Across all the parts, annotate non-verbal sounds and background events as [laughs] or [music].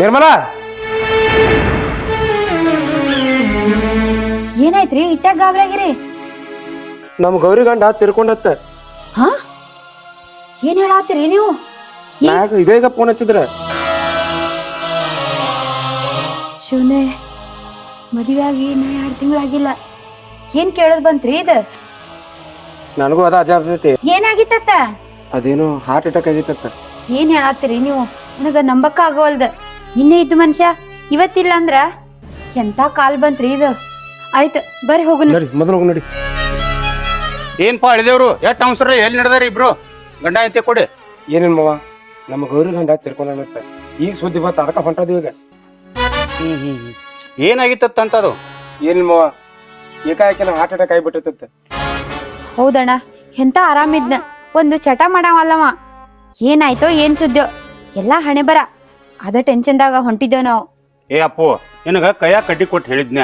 ನಿರ್ಮಲಾ! ಏನಾಯ್ತ್ರಿ? ಇಟ್ಟಾಗ ಗಾಬರಾಗಿರಿ? ನಮ್ ಗೌರಿ ಗಂಡ ತಿರ್ಕೊಂಡತ್ತ. ಹಾ? ಏನ್ ಹೇಳಾತ್ತೀರಿ ನೀವು? ನಾಗ ಇದೇಗ ಫೋನ್ ಹಚ್ಚಿದ್ರ. ಶಿವನೇ ಮದುವೆ ಆಗಿ ನಾ ಎರಡು ತಿಂಗಳಾಗಿಲ್ಲ. ಏನ್ ಕೇಳೋದ್ ಬಂತ್ರಿ ಇದು? ನನಗೂ ಅದ ಅಜಾಬ್ ಐತಿ ಏನಾಗಿತ್ತತ್ತ? ಅದೇನು ಹಾರ್ಟ್ ಅಟ್ಯಾಕ್ ಆಗಿತ್ತತ್ತ. ಏನ್ ಹೇಳಾತ್ತೀರಿ ನೀವು? ನನಗ ನಂಬಕ್ಕ ಆಗವಲ್ದ ನಿನ್ನೆ ಇದ್ದು ಮನುಷ್ಯ? ಇವತ್ತಿಲ್ಲ ಅಂದ್ರ ಎಂತ ಕಾಲ್ ಬಂತ್ರಿ ಇದು? ಆಯ್ತು ಬರ್ರಿ ಹೋಗು ನಡಿ ಮೊದಲು ಹೋಗಿ ನಡಿ. ಏನ್ಪಾ ಅಳಿದೇವ್ರು ಎಷ್ಟು ಅವಸರ ಎಲ್ಲಿ ನಡೆದಾರಿ ಇಬ್ರು? ಗಂಡ ಐತೆ ಕೊಡಿ. ಏನೇನ್ ಮಾವ? ನಮ್ಮ ಗೌರಿ ಗಂಡ ತಿರ್ಕೊಂಡ ಈಗ ಸುದ್ದಿ ಬಂತ ಅಡಕ ಹೊಂಟದ ಈಗ. ಹ್ಮ್ ಹ್ಮ್ ಹ್ಮ್. ಏನಾಗಿತ್ತಂತದು? ಏನಿಲ್ಲ ಮಾವ? ಏಕಾಏಕಿನ ಹಾರ್ಟ್ ಅಟ್ಯಾಕ್ ಆಗಿಬಿಟ್ಟಿತ್ತ. ಹೌದಣ್ಣ ಎಂತ ಆರಾಮಿದ್ನ. ಒಂದು ಚಟ ಮಾಡವಲ್ಲವ. ಏನಾಯ್ತೋ ಏನ್ ಸುದ್ದಿಯೋ. ಎಲ್ಲಾ ಹಣೆ ಬರ ಅದ ಟೆನ್ಷನ್ದಾಗ ಹೊಂಟಿದ್ದೇವ್ ನಾವು. ಏ ಅಪ್ಪು ನಿನಗ ಕೈಯ ಕಡ್ಡಿ ಕೊಟ್ಟು ಹೇಳಿದ್ನ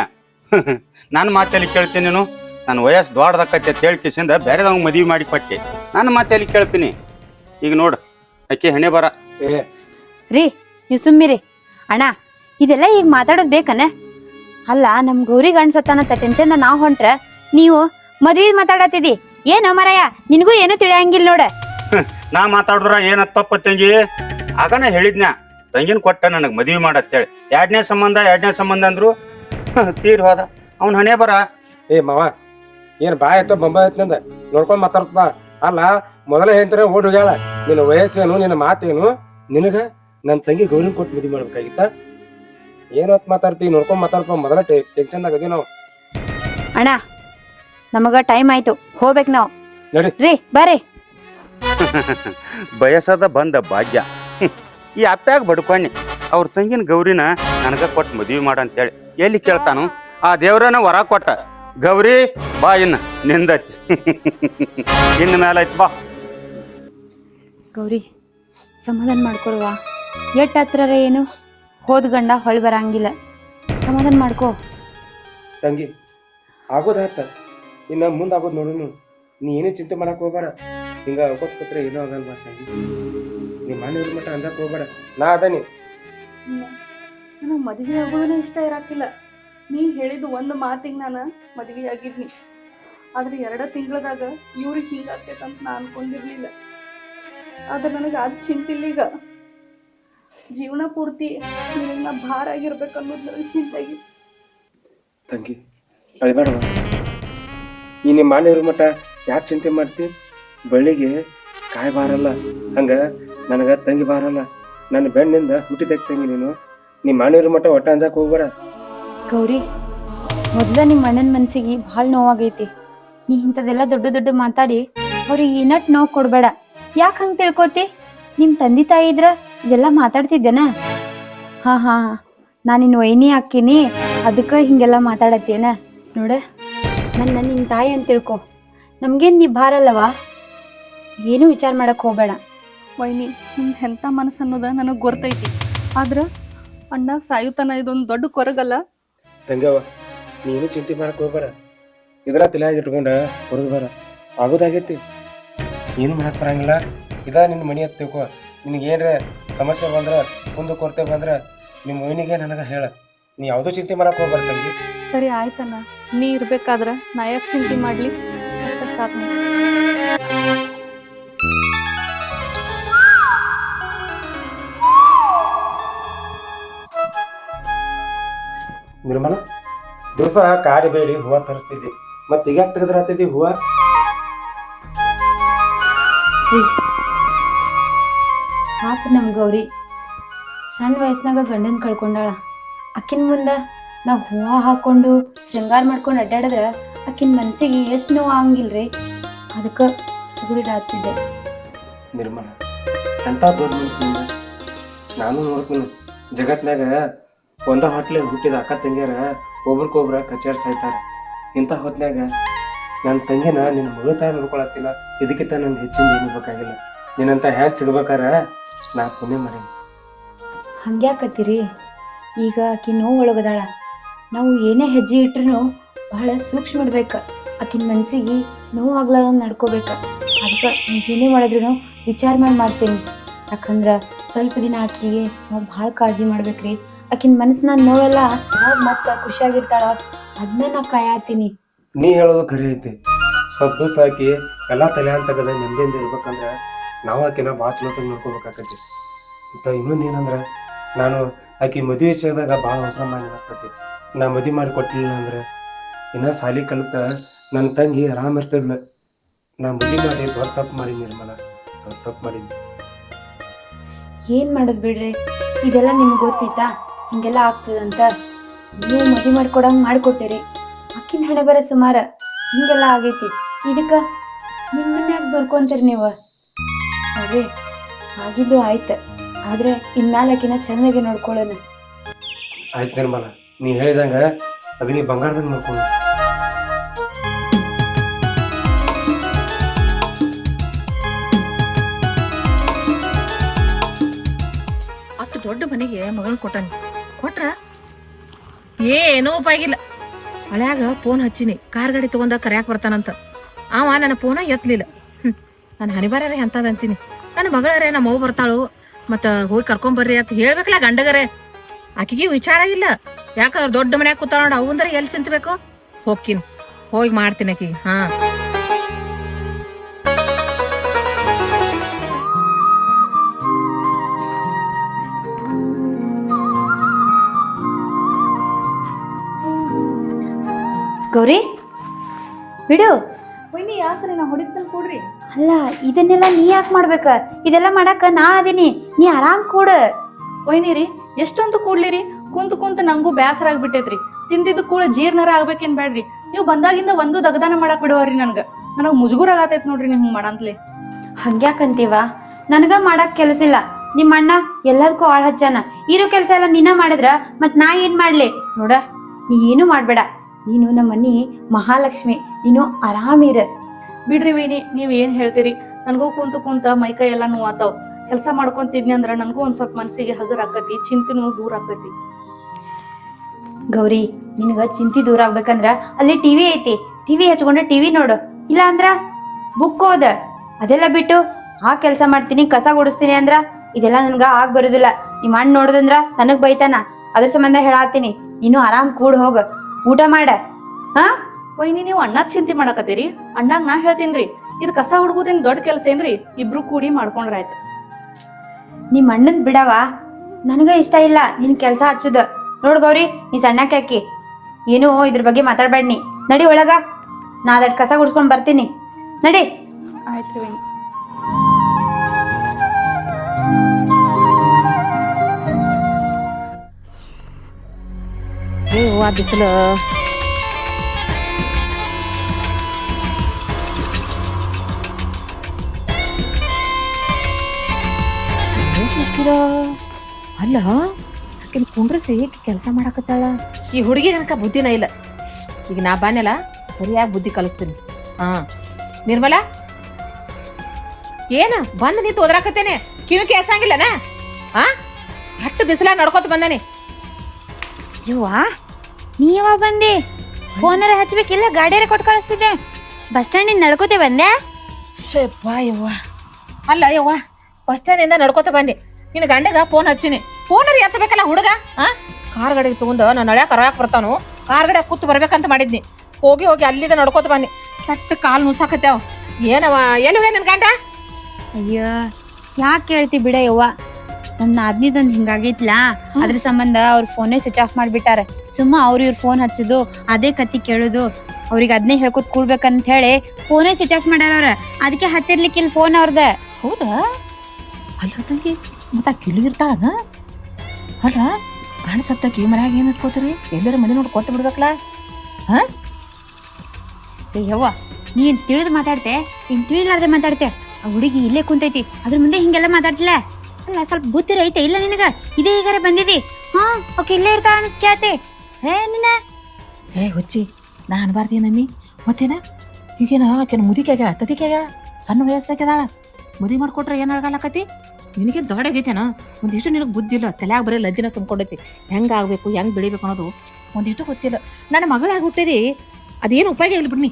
[laughs] ನನ್ನ ಮಾತಲ್ಲಿ ಕೇಳ್ತೀನಿ ನೀನು. ನನ್ನ ವಯಸ್ಸು ದೊಡ್ಡದಕ್ಕತ್ತೆ ತೇಳ್ ಕಿಸಿಂದ ಬೇರೆದವಂಗ ಮದುವೆ ಮಾಡಿ ಕೊಟ್ಟೆ. ನನ್ನ ಮಾತಲ್ಲಿ ಕೇಳ್ತೀನಿ. ಈಗ ನೋಡು ಅಕ್ಕಿ ಹೆಣೆ ಬರ. ಏ. ರೀ ನೀವು ಸುಮ್ಮಿರಿ. ಅಣ್ಣ ಇದೆಲ್ಲ ಈಗ ಮಾತಾಡೋದು ಬೇಕನ ಅಲ್ಲ ನಮ್ ಗೌರಿ ಗಂಡ್ಸತ್ತನತ್ತ ಟೆನ್ಷನ್ ನಾ ಹೊಂಟ್ರೆ ನೀವು ಮದ್ವಿ ಮಾತಾಡತ್ತಿದಿ. ಏನ ಮರಯ್ಯ ನಿನಗೂ ಏನು ತಿಳಿಯಂಗಿಲ್ಲ ನೋಡ. [laughs] ನಾ ಮಾತಾಡಿದ್ರ ಏನತ್ ತಪ್ಪ ತಂಗಿ? ಆಗನ ಹೇಳಿದ್ನ್ಯಾ? ತಂಗಿನ ಕೊಟ್ಟ ನನಗೆ ಮದುವೆ ಮಾಡತ್ತೇಳಿ. ಎರಡನೇ ಸಂಬಂಧ ಎರಡನೇ ಸಂಬಂಧ ಅಂದ್ರು ತೀರ್ ಹೋದ. ಅವ್ನ ಹಣೆ ಬರ. ಏ ಮಾವ ಏನ್ ಬಾ ಆಯ್ತು ಬಂಬ ಆಯ್ತು ನಂದ? ನೋಡ್ಕೊಂಡ್ ಮಾತಾಡ್ತ ಅಲ್ಲ ಮೊದಲೇ ಹೇಳ್ತಾರೆ ಓಡ್ ಹೋಗ್ಯಾಳ. ನಿನ್ನ ವಯಸ್ಸೇನು ನಿನ್ನ ಮಾತೇನು ನಿನಗ ನನ್ನ ತಂಗಿ ಗೌರಿ ಕೊಟ್ಟು ಮದುವೆ ಮಾಡ್ಬೇಕಾಗಿತ್ತ? ಏನತ್ ಮಾತಾಡ್ತೀವಿ ನೋಡ್ಕೊಂಡ್ ಮಾತಾಡ್ಪ ಮೊದಲ ಟೆನ್ಷನ್ ಆಗದಿ ನಾವು. ಅಣ್ಣ ನಮಗ ಟೈಮ್ ಆಯ್ತು. ಹೋಗ್ಬೇಕು ನಾವು. ನಡಿ. ರೀ ಬರ್ರಿ [laughs] ಬಯಸದ ಬಂದ ಭಾಗ್ಯ. ಈ ಅಪ್ಪ್ಯಾಗ ಬಡ್ಕೊಣ್ಣಿ ಅವ್ರ ತಂಗಿನ ಗೌರಿನ ನನಗ ಕೊಟ್ಟು ಮದ್ವಿ ಮಾಡ ಅಂತೇಳಿ. ಎಲ್ಲಿ ಕೇಳ್ತಾನು? ಆ ದೇವ್ರನ ವರ ಕೊಟ್ಟ. ಗೌರಿ ಬಾ ಇನ್ನ ನಿಂದತಿ. [laughs] ಇನ್ನ ಮೇಲೆ ಐತ್ ಬಾ. ಗೌರಿ ಸಮಾಧಾನ ಮಾಡ್ಕೊಳ್ವಾ ಎಟ್ ಹತ್ರ ಏನು? ಹೋದ ಗಂಡ ಹೊಳ್ ಬರಂಗಿಲ್ಲ. ಸಮಾಧಾನ ಮಾಡ್ಕೋ. ತಂಗಿ ಆಗೋದಾತ ಆತ. ಇನ್ನ ಮುಂದಾಗೋದು ನೋಡು ನೋಡುನು ನೀ ಏನೇ ಚಿಂತೆ ಮಾಡಕ್ ಹೋಗ್ಬೇಡ. ಹಿಂಗ ಏನೋ ಏನೂ ಆಗಲ್ವಾ ತಂಗಿ? ನಿಮ್ಮ ಮನೆ ಮಟ್ಟ ಅಂಜಕ್ ಹೋಗ್ಬೇಡ. ನಾ ಅದನಿ. ನನಗೆ ಮದುವೆ ಆಗೋದನ್ನ ಇಷ್ಟ ಇರಾಕಿಲ್ಲ. ನೀ ಹೇಳಿದ ಒಂದು ಮಾತಿಗೆ ನಾನು ಮದುವೆ ಆಗಿದ್ನಿ ಆದ್ರೆ ಎರಡ ತಿಂಗಳದಾಗ ಇವ್ರಿಗೆ ಹಿಂಗಾಗ್ತೈತೆ ಅಂತ ನಾ ಅನ್ಕೊಂಡಿರ್ಲಿಲ್ಲ. ಆದ್ರೆ ನನಗೆ ಅದು ಚಿಂತಿಲ್ಲ ಈಗ. ಜೀವನ ಪೂರ್ತಿ ನಿನ್ನ ಭಾರ ಆಗಿರ್ಬೇಕು ಅನ್ನೋದು ನನಗೆ ಚಿಂತೆ ಆಗಿತ್ತು ತಂಗಿ ಅಳಿಬೇಡ ಈ ನಿಮ್ಮ ಮನೆ ಇರೋ ಮಟ್ಟ ಯಾಕೆ ಚಿಂತೆ ಮಾಡ್ತಿ? ಬಳ್ಳಿಗೆ ಕಾಯಿ ಬಾರಲ್ಲ. ಹಂಗ ನನಗ ತಂಗಿ ಬಾರಲ್ಲ. ನನ್ನ ಬೆಣ್ಣಿಂದ ಹುಟ್ಟಿ ತಂಗಿ ನೀನು. ನಿಮ್ಮ ಮನೆ ಇರೋ ಮಟ್ಟ ಒಟ್ಟ ಅಂಜಾಕ್ ಹೋಗ್ಬೇಡ. ಗೌರಿ, ಮೊದ್ಲ ನಿಮ್ಮ ಅಣ್ಣನ ಮನ್ಸಿಗೆ ಭಾಳ ನೋವಾಗೈತಿ. ನೀ ಇಂಥದೆಲ್ಲ ದೊಡ್ಡ ದೊಡ್ಡ ಮಾತಾಡಿ ಅವ್ರಿಗೆ ಏನಟ್ ನೋವು ಕೊಡ್ಬೇಡ. ಯಾಕೆ ಹಂಗ ತಿಳ್ಕೊತಿ? ನಿಮ್ಮ ತಂದೆ ತಾಯಿ ಇದ್ರ ಇದೆಲ್ಲ ಮಾತಾಡ್ತಿದ್ದೇನ? ಹಾ ಹಾ ಹಾ. ನಾನು ನಿನ್ನ ವೈನಿ ಹಾಕಿನಿ ಅದಕ್ಕೆ ಹಿಂಗೆಲ್ಲ ಮಾತಾಡತ್ತೇನ ನೋಡ ನನ್ನ ನಿನ್ನ ತಾಯಿ ಅಂತ ತಿಳ್ಕೊ. ನಮ್ಗೇನು ನೀ ಭಾರಲ್ಲವಾ ಏನು ವಿಚಾರ ಮಾಡಕ್ ಹೋಗ್ಬೇಡ. ವೈನಿ ನಿಮ್ದು ಎಂಥ ಮನಸ್ಸು ಅನ್ನೋದ ನನಗೆ ಗೊತ್ತೈತಿ ಆದ್ರೆ ಅಣ್ಣ ಸಾಯುತನ ಇದೊಂದು ದೊಡ್ಡ ಕೊರಗಲ್ಲ? ತಂಗವ ನೀನು ಚಿಂತೆ ಮಾಡಕ್ಕೆ ಹೋಗ್ಬೇಡ. ಇದರ ತಲೆಯಾಗಿ ಇಟ್ಕೊಂಡ ಹೊರಗೆ ಬರ. ಆಗೋದಾಗೈತಿ. ಏನು ಮಾಡಕ್ಕೆ ಬರಂಗಿಲ್ಲ. ಇದ ನಿನ್ನ ಮನಿ ಅಂತ ತಿಳ್ಕೊ. ನಿನಗೆ ಏನ್ರ ಸಮಸ್ಯೆ ಬಂದ್ರ ಒಂದು ಕೊರತೆ ಬಂದ್ರ ನಿಮ್ಮ ಮೈನಿಗೆ ನನಗೆ ಹೇಳ. ನೀ ಯಾವುದೋ ಚಿಂತೆ ಮಾಡಕ್ಕೆ ಹೋಗ್ಬಾರ ತಂಗಿ. ಸರಿ ಆಯ್ತಣ್ಣ. ನೀ ಇರ್ಬೇಕಾದ್ರೆ ನಾ ಯಾಕೆ ಚಿಂತೆ ಮಾಡಲಿ? ಅಷ್ಟೇ ಸಾಕು. ನಿರ್ಮಲ ದಿವಸ ಕಾಡಿ ಬೇಡಿ ಹೂವ ತರಿಸ್ತಿದ್ದಿ. ಮತ್ತೆ ಈಗ ತೆಗೆದ್ರ ಹತ್ತಿದ್ದಿ ಹೂವ? ಪಾಪ ನಮ್ ಗೌರಿ. ಸಣ್ಣ ವಯಸ್ಸಿನಾಗ ಗಂಡನ್ ಕಳ್ಕೊಂಡಾಳ. ಅಕ್ಕಿನ ಮುಂದ ನಾವು ಹೂವ ಹಾಕೊಂಡು ಶೃಂಗಾರ ಮಾಡ್ಕೊಂಡು ಅಡ್ಡಾಡಿದ್ರ ಅಕ್ಕಿನ ಮನ್ಸಿಗೆ ಎಷ್ಟು ನೋವು ಆಗಂಗಿಲ್ರಿ. ಅದಕ್ಕ ತೆಗೆದಿಡಾತಿದ್ದೆ ನಿರ್ಮಲ ಎಂತ ದೊಡ್ಡ. ನಾನು ನೋಡ್ತೀನಿ ಜಗತ್ನಾಗ ಒಂದ ಹೊಟ್ಲೆ ಹುಟ್ಟಿದ ಅಕ್ಕ ತಂಗಿಯರ ಒಬ್ರಿಗೊಬ್ರ ಕಚೇರಿ ಸಾಯ್ತಾರ. ಇಂಥ ಹೊತ್ನ್ಯಾಗ ನನ್ನ ತಂಗಿನ ನಿನ್ನ ಮಗು ತಾಯಿ ನೋಡ್ಕೊಳತ್ತಿಲ್ಲ. ಇದಕ್ಕಿಂತ ನನ್ಗೆ ಹೆಚ್ಚಿನ ಏನು ಬೇಕಾಗಿಲ್ಲ. ನಿನ್ನಂತ ಹ್ಯಾಂಗ್ ಸಿಗ್ಬೇಕಾರ? ನಾ ಪುಣ್ಯ ಮಾಡೀನಿ ಹಂಗ್ಯಾಕತ್ತೀರಿ? ಈಗ ಆಕಿ ನೋವು ಒಳಗದಾಳ ನಾವು ಏನೇ ಹೆಜ್ಜೆ ಇಟ್ರು ಬಹಳ ಸೂಕ್ಷ್ಮ ಇಡ್ಬೇಕ. ಆಕಿನ ಮನಸ್ಸಿಗೆ ನೋವು ಆಗ್ಲಾರ್ದಂಗ್ ನಡ್ಕೋಬೇಕ. ಅದಕ್ಕೆ ನೀವು ಏನೇ ಮಾಡಿದ್ರು ವಿಚಾರ ಮಾಡಿ ಮಾಡ್ತೀನಿ. ಯಾಕಂದ್ರೆ ಸ್ವಲ್ಪ ದಿನ ಆಕಿಗೆ ನಾವು ಭಾಳ ಕಾಳಜಿ ಮಾಡ್ಬೇಕ್ರಿ. ಆಕಿನ ಮನಸ್ಸನ್ನ ನೋವೆಲ್ಲ ಯಾವಾಗ ಮತ್ತೆ ಖುಷಿಯಾಗಿರ್ತಾಳ ಅದನ್ನ ನಾ ಕಾಯಾತೀನಿ. ನೀ ಹೇಳೋದು ಖರೆ ಐತಿ. ಸ್ವಲ್ಪ ದಿವಸ ಎಲ್ಲಾ ತಲೆ ಅಂತ ತಗದ ನೆಮ್ಮದಿಯಿಂದ ಇರ್ಬೇಕಂದ್ರ ನಾವು ಆಕಿನ ಭಾಳ ಚಲೋತಾಗಿ ನೋಡ್ಕೋಬೇಕಾಕತಿ ಇಂಥ ಇನ್ನೊಂದು ಏನಂದ್ರೆ ನಾನು ಆಕಿ ಮದುವೆ ವಿಷಯದಾಗ ಭಾಳ ಅವಸರ ಮಾಡಿ ಅನಿಸ್ತತಿ. ನಾ ಮದುವೆ ಮಾಡಿ ಕೊಟ್ಟಿಲ್ಲ ಅಂದ್ರೆ ಇನ್ನ ಸಾಲಿ ಕಲಿತ ನನ್ನ ತಂಗಿ ಆರಾಮ ಇರ್ತಿದ್ಲ. ನಾ ಮದುವೆ ಮಾಡಿ ದೊಡ್ಡ ತಪ್ಪು ಮಾಡಿ ನಿರ್ಮಲ. ದೊಡ್ಡ ತಪ್ಪು ಮಾಡಿದ್ನಿ ಏನ್ ಮಾಡೋದು ಬಿಡ್ರಿ? ಇದೆಲ್ಲ ನಿಮ್ಗೆ ಗೊತ್ತಿತ್ತಾ ಹಿಂಗೆಲ್ಲ ಆಗ್ತದಂತ ನೀವು ಮದುವೆ ಮಾಡ್ಕೊಡಂಗ್ ಮಾಡ್ಕೊಟ್ಟಿರಿ. ಅಕ್ಕಿನ ಹಣೆ ಬರ ಸುಮಾರ ಹಿಂಗೆಲ್ಲ ಆಗೈತಿ. ಇದಕ್ಕ ನಿಮ್ಮನ್ನ ಯಾಕೆ ದೊರ್ಕೊಂತೀರಿ ನೀವು. ಅದೇ ಆಗಿದ್ದು ಆಯ್ತು. ಆದ್ರೆ ಇನ್ಮ್ಯಾಲ ಆಕಿನ ಚೆನ್ನಾಗಿ ನೋಡ್ಕೊಳ್ಳೋಣ. ಆಯ್ತು ನಿರ್ಮಲ ನೀ ಹೇಳಿದಂಗ ಅದನ್ನ ಬಂಗಾರದಂಗ ನೋಡ್ಕೊಂಡು. ಅಷ್ಟು ದೊಡ್ಡ ಮನೆಗೆ ಮಗಳು ಕೊಟ್ಟಾನಿ. ಕೊಟ್ರ? ಏನೂ ಉಪಾಯಿಲ್ಲ ಹಳ್ಯಾಗ ಫೋನ್ ಹಚ್ಚಿನಿ. ಕಾರ್ ಗಾಡಿ ತಗೊಂಡ ಕರ್ಯಾಕ್ ಬರ್ತಾನಂತ. ಅವ ನನ್ನ ಫೋನ ಎತ್ತಲಿಲ್ಲ ಹ್ಮ್. ನಾನು ಹನಿಬಾರೇ ಅಂತೀನಿ. ನನ್ನ ಮಗಳರೇ, ನಮ್ಮ ಅವ್ವ ಬರ್ತಾಳು. ಮತ್ತ ಹೋಗಿ ಕರ್ಕೊಂಬರ್ರಿ ಅಂತ ಹೇಳ್ಬೇಕಲ್ಲ ಗಂಡಗರೆ. ಆಕಿಗೆ ವಿಚಾರ ಇಲ್ಲ. ಯಾಕ ದೊಡ್ಡ ಮನ್ಯಾಗ ಕೂತಾಳ ನೋಡ, ಅವಂದ್ರೆ ಎಲ್ಲಿ ಚಿಂತಬೇಕು? ಹೋಗ್ತೀನಿ. ಹೋಗಿ ಮಾಡ್ತೀನಿ ಆಕಿಗೆ. ಹಾ. ಗೌರಿ? ಬಿಡು. ವೈನಿ ಯಾಕ್ರಿ ನಾ ಹೊಡಿತಲ್ ಕೊಡ್ರಿ. ಅಲ್ಲ ಇದನ್ನೆಲ್ಲ ನೀ ಯಾಕೆ ಮಾಡ್ಬೇಕ? ಇದೆಲ್ಲ ಮಾಡಾಕ ನಾ ಅದೀನಿ. ನೀ ಆರಾಮ್ ಕೂಡ. ವೈನಿ ರೀ ಎಷ್ಟೊಂದು ಕೂಡ್ಲಿರಿ? ಕುಂತ ಕುಂತ ನಂಗೂ ಬ್ಯಾಸರ ಆಗ್ಬಿಟ್ಟೈತ್ರಿ. ತಿಂದಿದ್ದು ಕೂಡ ಜೀರ್ಣರ ಆಗ್ಬೇಕೇನ್ ಬೇಡ್ರಿ ನೀವು ಬಂದಾಗಿಂದ ಒಂದು ದಗದಾನ ಮಾಡಕ್ ಬಿಡವರಿ ನನ್ಗ. ನನಗ್ ಮುಜುಗುರ ಆಗತೈತ್ ನೋಡ್ರಿ ನಿಮ್ ಹಂಗ್ಯಾಕ್ ಹಂಗ್ಯಾಕಂತೀವ? ನನಗ ಮಾಡಕ್ ಕೆಲಸ ಇಲ್ಲ. ನಿಮ್ಮ ಅಣ್ಣ ಎಲ್ಲದಕ್ಕೂ ಆಳ್ ಹಚ್ಚಾನ. ಇರೋ ಕೆಲಸ ಎಲ್ಲ ನೀನ ಮಾಡಿದ್ರ ಮತ್ ನಾ ಏನ್ ಮಾಡ್ಲಿ? ನೋಡ ನೀ ಏನು ಮಾಡ್ಬೇಡ. ನೀನು ನಮ್ಮ ಮನಿ ಮಹಾಲಕ್ಷ್ಮಿ ನೀನು ಆರಾಮಿರ ಬಿಡ್ರಿ ವೀಣಿ ನೀವ್ ಏನ್ ಹೇಳ್ತೀರಿ? ನನ್ಗೂ ಕುಂತು ಕುಂತ ಮೈಕೈ ಎಲ್ಲ ನೋವಾತಾವ್. ಕೆಲಸ ಮಾಡ್ಕೊಂತಿದ್ನಿ ಅಂದ್ರ ನನಗೂ ಒಂದ್ ಸ್ವಲ್ಪ ಮನ್ಸಿಗೆ ಹಗರ್ ಆಕತಿ ಚಿಂತೆನೂ ದೂರ ಆಕತಿ. ಗೌರಿ ನಿನಗ ಚಿಂತೆ ದೂರ ಆಗ್ಬೇಕಂದ್ರ ಅಲ್ಲಿ ಟಿವಿ ಐತಿ. ಟಿವಿ ಹಚ್ಕೊಂಡ್ರೆ ಟಿವಿ ನೋಡು. ಇಲ್ಲ ಅಂದ್ರ ಬುಕ್ ಓದ. ಅದೆಲ್ಲ ಬಿಟ್ಟು ಆ ಕೆಲಸ ಮಾಡ್ತೀನಿ ಕಸ ಗುಡಿಸ್ತೀನಿ ಅಂದ್ರ ಇದೆಲ್ಲ ನನ್ಗ ಆಗ್ ಬರುದಿಲ್ಲ. ನಿಮ್ಮ ಅಣ್ಣ ನೋಡುದಂದ್ರ ನನಗ್ ಬೈತಾನ. ಅದ್ರ ಸಂಬಂಧ ಹೇಳಾತೀನಿ ನೀನು ಆರಾಮ್ ಕೂಡ್ ಹೋಗ. ಊಟ ಮಾಡ. ಹಾ? ವೈನಿ ನೀವು ಅಣ್ಣ ಚಿಂತೆ ಮಾಡಕತ್ತೀರಿ? ಅಣ್ಣಾಗ ನಾ ಹೇಳ್ತೀನ್ರಿ ಇದು ಕಸ ಹುಡುಗುದೇನ್ ದೊಡ್ಡ ಕೆಲಸ ಏನ್ರಿ? ಇಬ್ರು ಕೂಡಿ ಮಾಡ್ಕೊಂಡ್ರಾಯ್ತು. ನಿಮ್ ಅಣ್ಣನ್ ಬಿಡವ? ನನಗ ಇಷ್ಟ ಇಲ್ಲ ನಿನ್ ಕೆಲ್ಸ ಹಚ್ಚುದ. ನೋಡ್ ಗೌರಿ ನೀ ಸಣ್ಣಕ್ಕೆ ಹಾಕಿ ಏನು ಇದ್ರ ಬಗ್ಗೆ ಮಾತಾಡ್ಬೇಡ್ನಿ. ನಡಿ ಒಳಗ. ನಾ ಅದಟ್ ಕಸ ಗುಡ್ಸ್ಕೊಂಡ್ ಬರ್ತೀನಿ. ನಡಿ. ಆಯ್ತು ವೈನಿ. ಏ ಹೂವ ಬಿಸಿಲು ಅಲ್ಲ ಆಕಿನ ಕುಂಡ್ರಸಿ ಕೆಲಸ ಮಾಡಾಕತ್ತಾಳ ಈ ಹುಡುಗಿ ನನಕ ಬುದ್ಧಿನ ಇಲ್ಲ ಈಗ ನಾ ಬಾನೆಲ್ಲ ಸರಿಯಾಗಿ ಬುದ್ಧಿ ಕಲಿಸ್ತೀನಿ ಹಾ ನಿರ್ಮಲಾ ಏನ ಬಂದ್ ನೀ ತೋದ್ರಾಕತ್ತೇನೆ ಕಿವಿ ಕೇಸಂಗಿಲ್ಲನ ಹಾ ಹಟ್ಟು ಬಿಸಿಲಾಗ ನಡ್ಕೊತ ಬಂದಾನೆ ಯವ್ವ ನೀ ಯಾವಾಗ ಬಂದಿ ಫೋನರ ಹಚ್ಬೇಕಿಲ್ಲ ಗಾಡಿಯರ ಕೊಟ್ಟು ಕಳಿಸ್ತಿದ್ದೆ. ಬಸ್ ಸ್ಟ್ಯಾಂಡಿಂದ ನಡ್ಕೋತೆ ಬಂದೆ? ಶೇಪ್ಪ ಯವ್ವ. ಅಲ್ಲ ಯವ್ವ ಬಸ್ ಸ್ಟ್ಯಾಂಡಿಂದ ನಡ್ಕೋತ ಬಂದೆ. ನಿನ್ನ ಗಂಡಗ ಫೋನ್ ಹಚ್ಚಿನಿ. ಫೋನರಿ ಎತ್ತಬೇಕಲ್ಲ ಹುಡುಗ? ಆ? ಕಾರ್ ಗಡಿಗೆ ತಗೊಂಡು ನಾನು ನಳ್ಯಾಕ ಕರಾಕ್ ಬರ್ತಾನು. ಕಾರ್ ಗಡೆ ಕೂತು ಬರ್ಬೇಕಂತ ಮಾಡಿದ್ನಿ. ಹೋಗಿ ಹೋಗಿ ಅಲ್ಲಿಂದ ನಡ್ಕೋತ ಬಂದೆ. ಕಟ್ಟು ಕಾಲು ನುಸಾಕತ್ಯಾವ ಏನವ ಏನು ಹೋಗ್ಯ ನಿನ್ ಗಂಡ? ಅಯ್ಯೋ ಯಾಕೆ ಹೇಳ್ತಿ ಬಿಡ ಯವ್ವ. ನನ್ನ ಆದ್ನಿದೊಂದು ಹಿಂಗಾಗೈತ್ಲಾ? ಅದ್ರ ಸಂಬಂಧ ಅವ್ರ ಫೋನೇ ಸ್ವಿಚ್ ಆಫ್ ಮಾಡ್ಬಿಟ್ಟಾರ. ಸುಮ್ಮ ಅವ್ರು ಇವ್ರು ಫೋನ್ ಹಚ್ಚುದು ಅದೇ ಕತ್ತಿ ಕೇಳೋದು. ಅವ್ರಿಗೆ ಅದನ್ನೇ ಹೇಳ್ಕೊತ ಕೂಡ್ಬೇಕಂತ ಹೇಳಿ ಫೋನೇ ಸ್ವಿಚ್ ಆಫ್ ಮಾಡ್ಯಾರ ಅವ್ರ. ಅದಕ್ಕೆ ಹತ್ತಿರ್ಲಿಕ್ಕಿಲ್ಲ ಫೋನ್ ಅವ್ರದ. ಹೌದಾ? ಅಲ್ಲ ತಂಗಿ ಮತ್ತ ಕಿಲಿ ಇರ್ತಾಳ ಅಲ್ಲ ಗಂಡ ಸತ್ತಕಿ ಮನ್ಯಾಗ ಏನು ಇಟ್ಕೋತೀರಿ? ಎಲ್ಲರ ಮನೆ ನೋಡಿ ಕೊಟ್ಟು ಬಿಡ್ಬೇಕಲ್ಲ? ಏ ಯವ್ವ ನೀನ್ ತಿಳಿದು ಮಾತಾಡ್ತೆ. ನೀನ್ ತಿಳಿಲಾರ್ದೆ ಮಾತಾಡ್ತೆ. ಆ ಹುಡುಗಿ ಇಲ್ಲೇ ಕುಂತೈತಿ. ಅದ್ರ ಮುಂದೆ ಹಿಂಗೆಲ್ಲ ಮಾತಾಡ್ತಿಲ್ಲ. ಅಲ್ಲ ಸ್ವಲ್ಪ ಬುದ್ಧಿ ಐತೆ ಇಲ್ಲ ನಿನಗ? ಇದೇ ಈಗಾರ ಬಂದಿದಿ? ಹಾ ಓಕೆ ಇಲ್ಲೇ ಇರ್ತಾಳ ಅಂತ ಕೇಳ್ತೆ. ಹೇ, ನಿನ್ನ? ಏ ಹುಚ್ಚಿ, ನಾ ಅನ್ಬಾರ್ದೇನಮ್ಮಿ ಮತ್ತೇನ? ಈಗೇನ ಆಕೆನ ಮುದಿ ಆಗ್ಯಾಳ ತದಿಕೆ ಆಗ್ಯಾಳ ಸಣ್ಣ ವಯಸ್ಸಾಗ್ಯದಾಳ. ಮದುವೆ ಮಾಡ್ಕೊಟ್ರೆ ಏನ್ ಅಳ್ಗಾಲಕತಿ ನಿನಗೆ ದೊಡ್ಡಾಗೈತೇನ ಒಂದಿಷ್ಟು ನಿನಗೆ ಬುದ್ಧಿ ಇಲ್ಲ, ತಲ್ಯಾಗ ಬರೀ ಲದ್ದಿನ ತುಂಬಿಕೊಂಡೈತಿ. ಹೆಂಗ್ ಆಗ್ಬೇಕು, ಹೆಂಗ್ ಬೆಳಿಬೇಕು ಅನ್ನೋದು ಒಂದಿಷ್ಟು ಗೊತ್ತಿಲ್ಲ. ನನ್ನ ಮಗಳಾಗಿ ಹುಟ್ಟಿದಿ, ಅದೇನು ಉಪಯೋಗ ಇಲ್ಲ ಬಿಡ್ನಿ.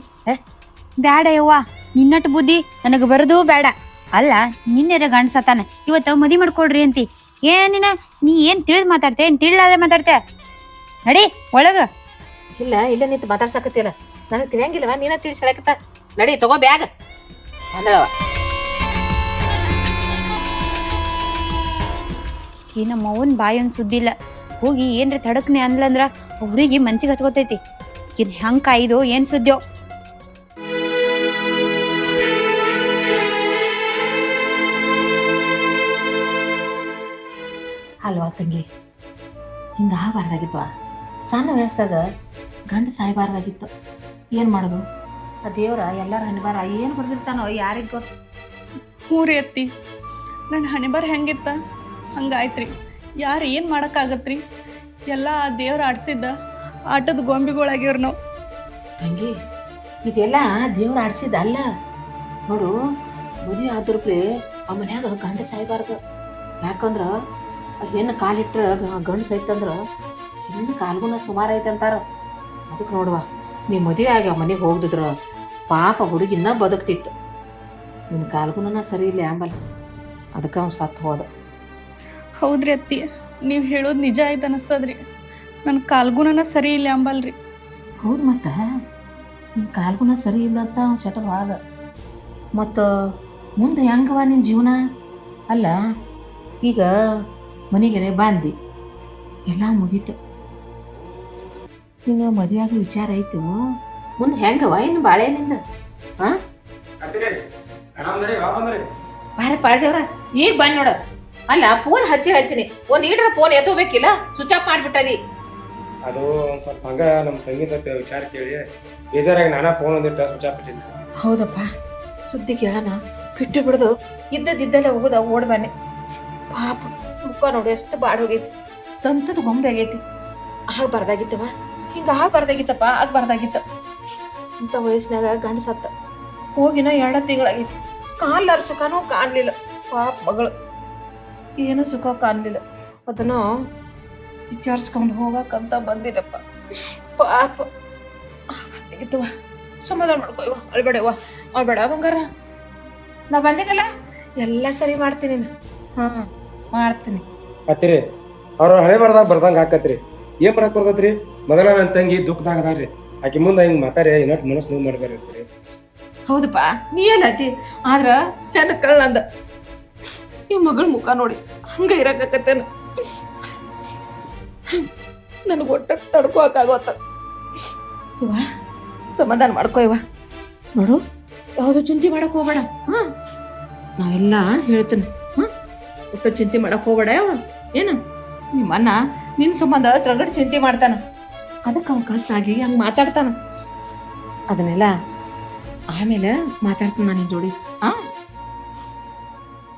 ಬೇಡ ಯವ್ವ ನಿನ್ನಟ್ಟು ಬುದ್ಧಿ ನನಗೆ ಬರೋದು ಬೇಡ ಅಲ್ಲ, ನಿನ್ನೆರ ಗಂಡ್ಸತಾನೆ ಸತಾನ ಇವತ್ತು ಮದಿ ಮಾಡ್ಕೊಡ್ರಿ ಅಂತಿ. ಏನಿನ ನೀ ಏನ್ ತಿಳಿದು ಮಾತಾಡ್ತೆ, ಏನ್ ತಿಳಿಲಾದೆ ಮಾತಾಡ್ತೆ? ನಡಿ ಒಳಗ. ಇಲ್ಲ ಇಲ್ಲ ನಿಂತು ಮಾತಾಡ್ಸಕತ್ತಿಲ್ಲ ನನಗೆ ತಿಳಿಯಂಗಿಲ್ಲವ ನೀನ ತಿಳಿಸಿ ಹೇಳಕತ್ತ. ನಡಿ ತಗೋ ಬ್ಯಾಗ್. ಅಂದಳವ ಈ ನಮ್ಮ ಅವನ್ ಬಾಯಿ ಒಂದ್ ಸುದ್ದಿಲ್ಲ. ಹೋಗಿ ಏನ್ರ ತಡಕ್ನೆ ಅಂದ್ಲಂದ್ರ ಅವ್ರಿಗೆ ಮನ್ಸಿಗೆ ಹಚ್ಕೋತೈತಿ. ಇನ್ ಹೆಂಗ್ ಕಾಯ್ದು ಏನ್ ಸುದ್ದಿಯೋ. ಅಲ್ವಾ ತಂಗಿ? ಹಿಂಗ ಆಗಬಾರ್ದಾಗಿತ್ತು ಸಣ್ಣ ವಯಸ್ಸದಾಗ ಗಂಡ ಸಾಯ್ಬಾರ್ದಾಗಿತ್ತು. ಏನು ಮಾಡೋದು? ಆ ದೇವ್ರ ಎಲ್ಲರ ಹಣಿಬಾರ ಏನು ಬರ್ದಿರ್ತಾನೋ ಯಾರಿಗೆ ಗೊತ್ತು ಹ್ಞೂ ರೀ ಅತ್ತಿ ನನ್ನ ಹಣೆಬರ್ ಹೆಂಗಿತ್ತ? ಹಂಗಾಯ್ತ್ರಿ. ಯಾರು ಏನು ಮಾಡೋಕ್ಕಾಗತ್ರಿ? ಎಲ್ಲ ಆ ದೇವ್ರ ಆಡಿಸಿದ್ದ ಆಟದ ಗೊಂಬೆಗಳಾಗಿವ್ರು ನಾವು. ತಂಗಿ ಇದೆಲ್ಲ ದೇವ್ರ ಆಡಿಸಿದ್ದ ಅಲ್ಲ? ನೋಡು ಮದುವೆ ಆದ್ರು ಆ ಮನ್ಯಾಗ ಗಂಡ ಸಾಯ್ಬಾರ್ದು. ಯಾಕಂದ್ರ ಏನು ಕಾಲಿಟ್ರ ಗಂಡು ಸೈತಂದ್ರ ಹೆಣ್ಣು ಕಾಲ್ಗುಣ ಸುಮಾರು ಐತೆ ಅಂತಾರ. ಅದಕ್ಕೆ ನೋಡುವ ನೀ ಮದುವೆ ಆಗಿ ಆ ಮನೆಗೆ ಹೋಗ್ದಿದ್ರ ಪಾಪ ಹುಡುಗಿನ್ನ ಬದುಕ್ತಿತ್ತು. ನಿನ್ನ ಕಾಲ್ಗುಣನ ಸರಿ ಇಲ್ಲ ಆಂಬಲ್ ಅದಕ್ಕೆ ಅವ್ನು ಸತ್ತು ಹೋದ. ಹೌದ್ರಿ ಅತ್ತಿ ನೀವು ಹೇಳೋದು ನಿಜ ಆಯ್ತು ಅನಿಸ್ತದ್ರಿ. ನನ್ನ ಕಾಲ್ಗುಣನ ಸರಿ ಇಲ್ಲ ಅಂಬಲ್ರಿ. ಹೌದು ಮತ್ತ? ನಿನ್ನ ಕಾಲ್ಗುಣ ಸರಿ ಇಲ್ಲ ಅಂತ ಅವ್ನು ಶಟಲ್ ಆದ ಮತ್ತು ಮುಂದೆ ಹೆಂಗವ ನಿನ್ನ ಜೀವನ? ಅಲ್ಲ ಈಗ ಮನೆಗೆರೆ ಬಾಂದಿ. ಎಲ್ಲ ಮುಗೀತು. ನೀನು ಮದುವೆಯಾಗಿ ವಿಚಾರ ಐತು ಮುಂದೆ ಹೆಂಗವ ಇನ್ನು ಬಾಳೆ ಬಾಳೆನಿಂದ ಬಾರೆ ಪಾಳ್ದೇವ್ರ ಈಗ ಬನ್ನಿ ನೋಡ. ಅಲ್ಲ ಫೋನ್ ಹಚ್ಚಿ ಹಚ್ಚಿನಿ ಒಂದ್ ಈಡ್ರ ಫೋನ್ ಎತ್ತೋಬೇಕಿಲ್ಲ? ಸ್ವಿಚ್ ಆಫ್ ಮಾಡ್ಬಿಟ್ಟದಿ. ಅದು ಒಂದ್ ಸ್ವಲ್ಪ ಹಂಗ ನಮ್ಮ ತಂಗಿ ತಪ್ಪ ವಿಚಾರ ಕೇಳಿ ಬೇಜಾರಾಗಿ ನಾನಾ ಫೋನ್ ಒಂದಿಟ್ಟ ಸ್ವಿಚ್ ಆಫ್ ಹೌದಪ್ಪ. ಸುದ್ದಿ ಕೇಳೋಣ. ಬಿಟ್ಟು ಬಿಡದು. ಇದ್ದದಿದ್ದಲ್ಲೇ ಹೋಗುದ? ಓಡ್ ಬನ್ನಿ. ಪಾಪ ಮುಖ ನೋಡಿ ಎಷ್ಟು ಬಾಡ್ ಹೋಗೈತಿ ತಂತದ ಗೊಂಬೆ ಆಗೈತಿ. ಆಗ್ಬಾರ್ದಾಗಿತ್ತವ ಹಿಂಗ ಆಗ್ಬಾರ್ದಾಗಿತ್ತಪ್ಪ ಬರ್ದಾಗಿತ್ತ. ಇಂಥ ವಯಸ್ಸಿನಾಗ ಗಂಡ ಸತ್ತ. ಹೋಗಿನ ಎರಡ ತಿಂಗಳಾಗಿತ್ತು ಕಾಲಾರ ಸುಖನೂ ಕಾಣ್ಲಿಲ್ಲ. ಪಾಪ ಮಗಳು. ಏನೂ ಸುಖ ಕಾಣ್ಲಿಲ್ಲ. ಅದನ್ನ ವಿಚಾರಿಸ್ಕೊಂಡು ಹೋಗಕ್ಕಂತ ಬಂದಿದ್ದಪ್ಪ ಪಾಪ. ಆಗ್ಬಾರ್ದಾಗಿತ್ತವ ಸಮಾಧಾನ ಮಾಡ್ಕೊಯ್ವ ಅಳ್ಬೇಡವ್ವ ಅಳ್ಬೇಡ ಬಂಗಾರ. ನಾ ಬಂದಿನಲ್ಲ? ಎಲ್ಲ ಸರಿ ಮಾಡ್ತೀನಿ. ಹಾ, ಮಾಡ್ತೀನಿ. ಅತ್ತಿರಿ, ಅವ್ರ ಹಳೆ ಬರ್ದಾಗ ಬರ್ದಂಗ ಹಾಕತ್ರಿ. ಏನ್ ಬರಕ್ ಬರ್ತೈತ್ರಿ ಮೊದಲ ನನ್ನ ತಂಗಿ ದುಃಖದಾಗ ಅದಾರ್ರಿ ಆಕಿ ಮುಂದೆ ಹಿಂಗ್ ಮಾತಾರೆ ಇನ್ನೊಟ್ಟು ಮನಸ್ಸು ನೋವು ಮಾಡ್ಬಾರ್ರಿ ಹೌದಪ್ಪ ನೀ ಏನತಿ ಆದ್ರ ಚೆನ್ನ ಕಳ್ಳಂದ ಈ ಮಗಳ ಮುಖ ನೋಡಿ ಹಂಗ ಇರಕತ್ತೇನ? ನನಗೆ ಒಟ್ಟ ತಡ್ಕೋಕಾಗೋತ ಇವ, ಸಮಾಧಾನ ಮಾಡ್ಕೋ ಇವ. ನೋಡು, ಯಾವುದು ಚಿಂತೆ ಮಾಡಕ್ ಹೋಗ್ಬೇಡ. ಹಾ, ನಾವೆಲ್ಲ ಹೇಳ್ತೀನಿ. ಹಾ, ಒಟ್ಟು ಚಿಂತೆ ಮಾಡಕ್ ಹೋಗ್ಬೇಡ ಯಾವ? ಏನು? ನಿಮ್ಮನ್ನ ನಿನ್ ಸಂಬಂಧ ತ್ರಗಡ್ ಚಿಂತೆ ಮಾಡ್ತಾನ. ಅದಕ್ಕೆ ಅವ್ನು ಕಷ್ಟ ಆಗಿ ಹಂಗೆ ಮಾತಾಡ್ತಾನ. ಅದನ್ನೆಲ್ಲ ಆಮೇಲೆ ಮಾತಾಡ್ತೀನಿ ನಾನು ಜೋಡಿ. ಆ?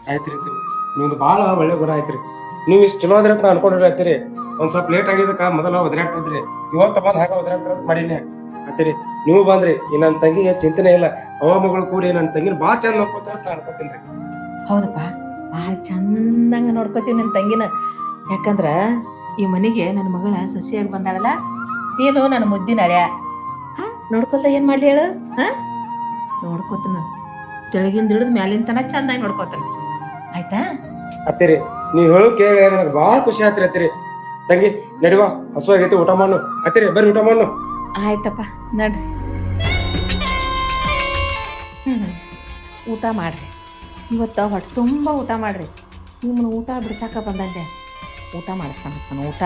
ಆಯ್ತ್ರಿ ಅತ್ತಿರಿ. ನಿಮ್ದು ಭಾಳ ಒಳ್ಳೆ ಗುಣ ಐತ್ರಿ ನೀವು ಇಷ್ಟು ಚಲೋ ಆದ್ರೆ ಅಂತ ಅನ್ಕೊಂಡಿರ ಅತ್ತಿರಿ ಒಂದ್ ಸ್ವಲ್ಪ ಲೇಟ್ ಆಗಿದ್ದಕ್ಕ ಮೊದಲ ಒದ್ರಾಡ್ತಿದ್ರಿ ಇವತ್ತು ಬಂದ್ ಹಾಕ ಒದ್ರಾಡ್ತಾರ ಮಾಡೀನಿ. ಅತ್ತಿರಿ ನೀವು ಬಂದ್ರಿ. ಈ ನನ್ನ ತಂಗಿಗೆ ಚಿಂತನೆ ಇಲ್ಲ. ಅವ ಮಗಳು ಕೂಡಿ ನನ್ನ ತಂಗಿನ ಭಾಳ ಚಂದ ನೋಡ್ಕೊತೀನಿ ಅನ್ಕೋತೀನಿ ಹೌದಪ್ಪ. ಭಾಳ ಚಂದಂಗ ನೋಡ್ಕೋತೀನಿ ನನ್ನ ತಂಗಿನ. ಯಾಕಂದ್ರ ಈ ಮನೆಗೆ ನನ್ನ ಮಗಳ ಸಸಿಯಾಗಿ ಬಂದಾಳಲ್ಲ ನೀನು ನನ್ನ ಮುದ್ದಿನ ಅಳ್ಯ ಹಾ? ನೋಡ್ಕೊತ ಏನ್ ಮಾಡ್ಲಿ ಹೇಳು? ಹಾ? ನೋಡ್ಕೋತನ. ಕೆಳಗಿಂದ ಹಿಡಿದು ಮ್ಯಾಲಿನ ತನ ಚಂದಾಗಿ ನೋಡ್ಕೋತಾನ. ಆಯ್ತಾ? ಅತ್ತಿರಿ ನೀವ್ ಹೇಳು ಕೇಳಿ ನನಗೆ ಭಾಳ ಖುಷಿ ಆತ್ರಿ ಅತ್ತಿರಿ. ತಂಗಿ ನಡಿವ ಹಸು ಆಗೈತಿ ಊಟ ಮಾಡು ಅತ್ತಿರಿ ಬರ್ರಿ ಊಟ ಮಾಡು ಆಯ್ತಪ್ಪ ನಡ್ರಿ. ಹ್ಮ್ ಊಟ ಮಾಡ್ರಿ. ಇವತ್ತು ಹೊಟ್ಟೆ ತುಂಬ ಊಟ ಮಾಡ್ರಿ. ನಿಮ್ಮನ್ನ ಊಟ ಬಿಡ್ಸಾಕ ಬಂದಂತೆ ಊಟ ಮಾಡಿಸ್ತಾನ ಊಟ.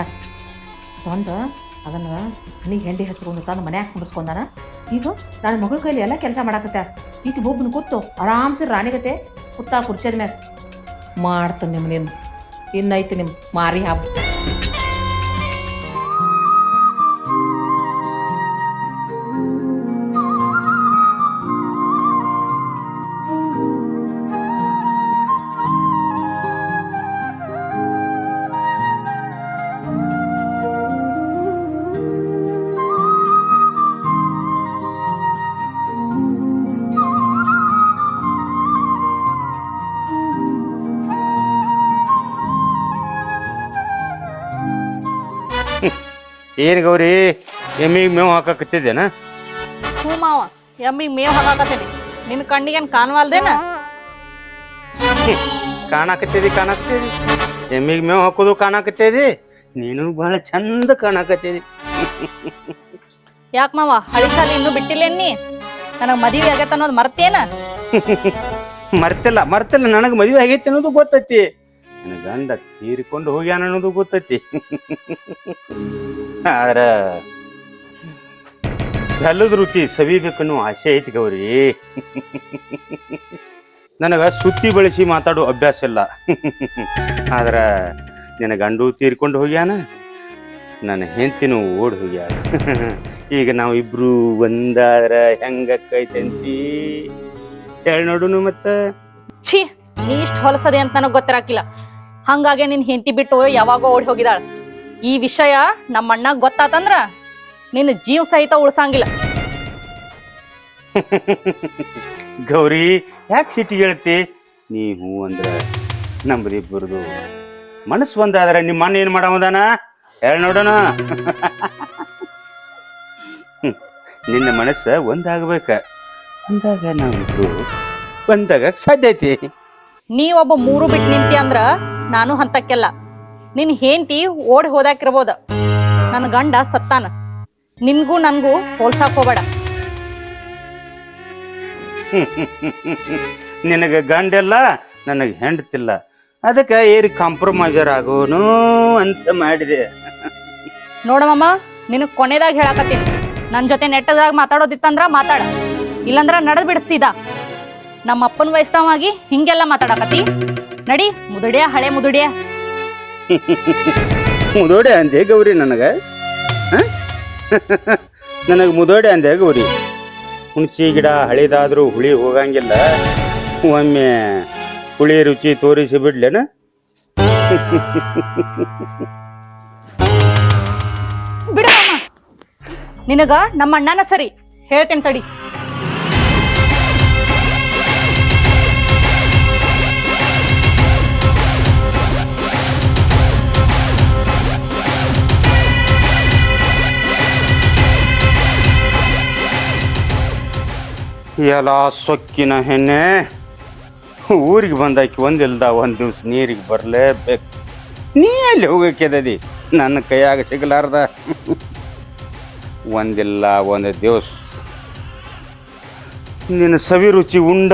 ತಂದು ಅದನ್ನು ಮನೆಗೆ ಹೆಂಡಿ ಹಚ್ಕೊಂಡು ತಂದು ಮನ್ಯಾಗ ಕುಂಡಿಸ್ಕೊಂಡಾನ ಈಗ ನನ್ನ ಮಗಳ ಕೈಲಿ ಎಲ್ಲ ಕೆಲಸ ಮಾಡಾಕತ್ತ. ಈಗ ಒಬ್ಬನ ಕೂತು ಆರಾಮ್ಸೆ ರಾಣಿಗತೆ ಕುತ್ತಾ ಕುರ್ಚದ ಮ್ಯಾಗ ಮಾಡ್ತಾನೆ ನಿಮ್ಮ ನೀನು. ಇನ್ನೈತಿ ನಿಮ್ಮ ಮಾರಿ ಹಬ್ಬ ಏನು ಗೌರಿ? ಎಮ್ಮಿಗೆ ಮೇವು ಹಾಕಕತ್ತಿದ್ದೇನ? ಹ್ಞೂ ಮಾವ ಎಮ್ಮಿಗೆ ಮೇವು ಹಾಕಾಕತ್ತೀನಿ. ನಿನ್ನ ಕಣ್ಣಿಗೇನು ಕಾಣವಲ್ದೇನ? ಕಾಣಕತ್ತೇದಿ ಕಾಣಕತ್ತೇದಿ. ಎಮ್ಮಿಗೆ ಮೇವು ಹಾಕೋದು ಕಾಣಕತ್ತೇದಿ. ನೀನು ಬಹಳ ಚಂದ ಕಾಣಕತ್ತೇದಿ. ಯಾಕೆ ಮಾವ ಹಳಿ ಸಾಲಿ ಇನ್ನೂ ಬಿಟ್ಟಿಲ್ಲೇನಿ ನನಗೆ ಮದುವೆ ಆಗೈತೆ ಅನ್ನೋದು ಮರ್ತೇನ? ಮರ್ತಿಲ್ಲ ಮರ್ತಿಲ್ಲ. ನನಗೆ ಮದುವೆ ಆಗೈತೆ ಅನ್ನೋದು ಗೊತ್ತೈತಿ. ನನ್ನ ಗಂಡ ತೀರಿಕೊಂಡು ಹೋಗ್ಯಾನ ಅನ್ನೋದು ಗೊತ್ತೈತಿ. ಆದ್ರೆ ಬೆಲ್ಲದ ರುಚಿ ಸವಿಬೇಕನ್ನೋ ಆಸೆ ಐತಿ ಗೌರಿ. ನನಗೆ ಸುತ್ತಿ ಬಳಸಿ ಮಾತಾಡೋ ಅಭ್ಯಾಸ ಇಲ್ಲ. ಆದ್ರೆ ನಿನ್ನ ಗಂಡು ತೀರಿಕೊಂಡು ಹೋಗ್ಯಾನ, ನನ್ನ ಹೆಂಡತಿನೂ ಓಡಿ ಹೋಗ್ಯಾನ ಈಗ ನಾವು ಇಬ್ರು ಒಂದಾದ್ರ ಹೆಂಗಕ್ಕೈತಂತಿ ಹೇಳಿ ನೋಡುನು ಮತ್ತೆ. ಛೀ ಇಷ್ಟು ಹೊಲಸದೆ ಅಂತ ನನಗೆ ಗೊತ್ತಿರಾಕಿಲ್ಲ. ಹಂಗಾಗಿ ನಿನ್ ಹೆಂಡತಿ ಬಿಟ್ಟು ಯಾವಾಗೋ ಓಡಿ ಹೋಗಿದಾಳ. ಈ ವಿಷಯ ನಮ್ಮ ಅಣ್ಣ ಗೊತ್ತಾತಂದ್ರ ನಿನ್ನ ಜೀವ ಸಹಿತ ಉಳ್ಸಂಗಿಲ್ಲ. [laughs] ಗೌರಿ ಯಾಕೆ ಸಿಟಿ ಹೇಳ್ತಿ? ನೀ ಹೂ ಅಂದ್ರ ಬರ್ದು ಮನಸ್ ಒಂದಾದ್ರೆ ನಿಮ್ಮ ಅಣ್ಣ ಏನ್ ಮಾಡಮದಾನ ಹೇಳ ನೋಡೋಣ. [laughs] ನಿನ್ನ ಮನಸ್ಸ ಒಂದಾಗಬೇಕ. ಅಂದಾಗ ನಾವಿಬ್ರು ಒಂದಾಗ ಸಾಧ್ಯ ಐತಿ. ನೀ ಒಬ್ಬ ಮೂರು ಬಿಟ್ಟು ನಿಂತಿ ಅಂದ್ರ ನಾನು ಹಂತಕ್ಕೆಲ್ಲ. ನಿನ್ ಹೆಂಡತಿ ಓಡಿ ಹೋದಾಕಿರ್ಬೋದ. ನನ್ನ ಗಂಡ ಸತ್ತಾನ. ನಿನ್ಗೂ ನನ್ಗೂ ಹೋಲ್ಸಾಕ್ ಹೋಗ್ಬೇಡ. [laughs] ನಿನಗೆ ಗಂಡೆಲ್ಲ ನನಗೆ ಹೆಂಡತಿಲ್ಲ. ಅದಕ್ಕೆ ಏರಿ ಕಾಂಪ್ರಮೈಸರ್ ಆಗೋನು ಅಂತ ಮಾಡಿದೆ. [laughs] ನೋಡಮ್ಮ ನಿನಗ್ ಕೊನೆದಾಗ ಹೇಳಾಕತ್ತೀನಿ. ನನ್ ಜೊತೆ ನೆಟ್ಟದಾಗ ಮಾತಾಡೋದಿತ್ತಂದ್ರ ಮಾತಾಡ. ಇಲ್ಲಂದ್ರ ನಡೆದ್ ಬಿಡಿಸಿದ ನಮ್ಮ ಅಪ್ಪನ ವಯಸ್ಸವಾಗಿ ಹಿಂಗೆಲ್ಲ ಮಾತಾಡಕತ್ತಿ. ನಡಿ ಮುದುಡ್ಯ ಹಳೆ ಮುದುಡ್ಯ. ಮುದೋಡೆ ಅಂದೆ ಗೌರಿ ನನಗೆ? ನನಗೆ ಮುದೋಡೆ ಅಂದೆ ಗೌರಿ. ಹುಣಚಿ ಗಿಡ ಹಳಿದಾದ್ರೂ ಹುಳಿ ಹೋಗಂಗಿಲ್ಲ. ಒಮ್ಮೆ ಹುಳಿ ರುಚಿ ತೋರಿಸಿ ಬಿಡ್ಲೇನ? ಬಿಡ ನಿನಗ ನಮ್ಮ ಅಣ್ಣನ ಸರಿ. ಹೇಳ್ತೇನೆ ತಡಿ. ಎಲ್ಲ ಸೊಕ್ಕಿನ ಹೆಣ್ಣೆ. ಊರಿಗೆ ಬಂದಾಕಿ ಒಂದಿಲ್ದ ಒಂದು ದಿವ್ಸ ನೀರಿಗೆ ಬರಲೇಬೇಕು. ನೀ ಎಲ್ಲಿ ಹೋಗಕ್ಕೆದದಿ ನನ್ನ ಕೈಯಾಗ ಸಿಗಲಾರ್ದ. ಒಂದಿಲ್ಲ, ಒಂದು ದಿವಸ. ನಿನ್ನ ಸವಿ ರುಚಿ ಉಂಡ